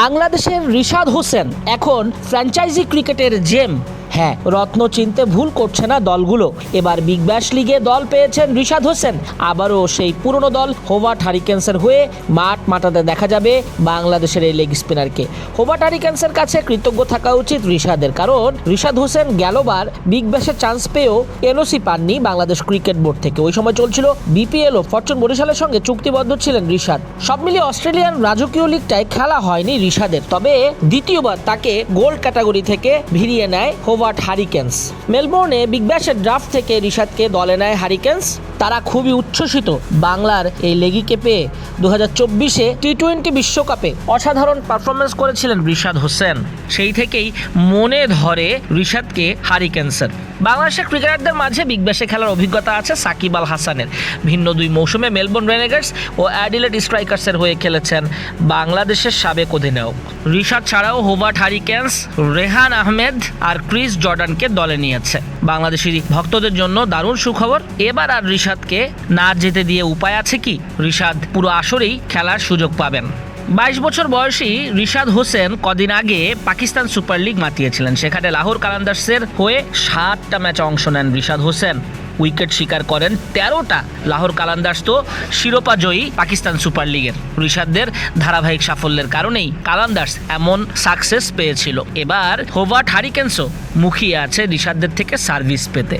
বাংলাদেশের রিশাদ হোসেন এখন ফ্র্যাঞ্চাইজি ক্রিকেটের জেম। হ্যাঁ রত্ন চিনতে ভুল করছে না দলগুলো। এবার বিগ ব্যাশ লিগে দল পেয়েছেন রিশাদ হোসেন। আবারও সেই পুরনো দল হোভার্ট হারিকেন্সের হয়ে মাঠ মাটাতে দেখা যাবে বাংলাদেশের এই লেগ স্পিনারকে হোভার্ট হারিকেন্সের কাছে কৃতজ্ঞ থাকা উচিত রিশাদের, কারণ রিশাদ হোসেন গেলবার বিগ ব্যাশে চান্স পেয়েও এনওসি পাননি বাংলাদেশ ক্রিকেট বোর্ড থেকে। ওই সময় চলছিল বিপিএল ও। ফরচুন বরিশালের সঙ্গে চুক্তিবদ্ধ ছিলেন রিশাদ। সব মিলিয়ে অস্ট্রেলিয়ান রাজকীয় লিগটায় খেলা হয়নি রিশাদের। তবে দ্বিতীয়বার তাকে গোল্ড ক্যাটাগরি থেকে ভিড়িয়ে নেয় হোভার্ট হারিকেন্স। মেলবোর্নে বিগ ব্যাশের ড্রাফট থেকে রিশাদকে দলে নেয় হারিকেন্স। তারা খুবই উচ্ছ্বসিত বাংলার এই লেগিকে পেয়ে দু হাজার চব্বিশে টি টোয়েন্টি বিশ্বকাপে অসাধারণ পারফরমেন্স করেছিলেন রিশাদ হোসেন। সেই থেকেই মনে ধরে রিশাদকে হারিকেন্সের। বাংলাদেশের ক্রিকেটারদের মাঝে বিগ ব্যাশে খেলার অভিজ্ঞতা আছে সাকিব আল হাসানের। ভিন্ন দুই মৌসুমে মেলবোর্ন রেনেগার্স ও অ্যাডিলেট স্ট্রাইকার্সের হয়ে খেলেছেন বাংলাদেশের সাবেক অধিনায়ক। রিশাদ ছাড়াও হোভার্ট হারিকেন্স রেহান আহমেদ আর ক্রিস জর্ডানকে দলে নিয়েছে। বাংলাদেশি ভক্তদের জন্য দারুণ সুখবর। এবার আর রিশাদকে না যেতে দিয়ে উপায় আছে কি? রিশাদ পুরো আসরেই খেলার সুযোগ পাবেন। বাইশ বছর বয়সী রিশাদ হোসেন কদিন আগে পাকিস্তান সুপার লিগ মাতিয়েছিলেন। সেখানে লাহোর কালান্দার্সের হয়ে সাতটা ম্যাচে অংশ নেন রিশাদ হোসেন। উইকেট শিকার করেন তেরোটা লাহোর কালান্দাস তো শিরোপা জয়ী পাকিস্তান সুপার লিগের। ঋষাদদের ধারাবাহিক সাফল্যের কারণেই কালান্দাস এমন সাকসেস পেয়েছিল। এবার হোভার্ট হারিকেন্সও মুখিয়ে আছে ঋষাদদের থেকে সার্ভিস পেতে।